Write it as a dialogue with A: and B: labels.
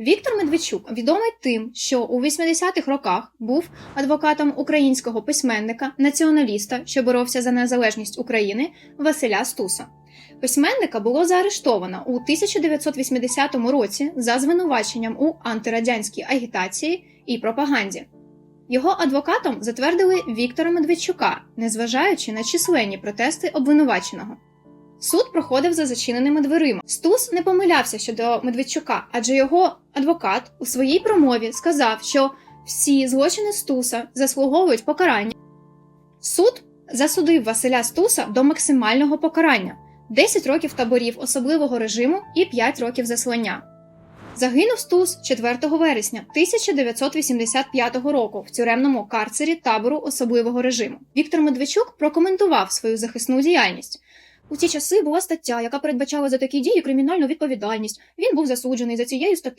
A: Віктор Медведчук відомий тим, що у 80-х роках був адвокатом українського письменника, націоналіста, що боровся за незалежність України Василя Стуса. Письменника було заарештовано у 1980 році за звинуваченням у антирадянській агітації і пропаганді. Його адвокатом затвердили Віктора Медведчука, незважаючи на численні протести обвинуваченого. Суд проходив за зачиненими дверима. Стус не помилявся щодо Медведчука, адже його адвокат у своїй промові сказав, що всі злочини Стуса заслуговують покарання. Суд засудив Василя Стуса до максимального покарання 10 років таборів особливого режиму і 5 років заслання. Загинув Стус 4 вересня 1985 року в тюремному карцері табору особливого режиму. Віктор Медведчук прокоментував свою захисну діяльність. У ті часи була стаття, яка передбачала за такі дії кримінальну відповідальність. Він був засуджений за цією статтею.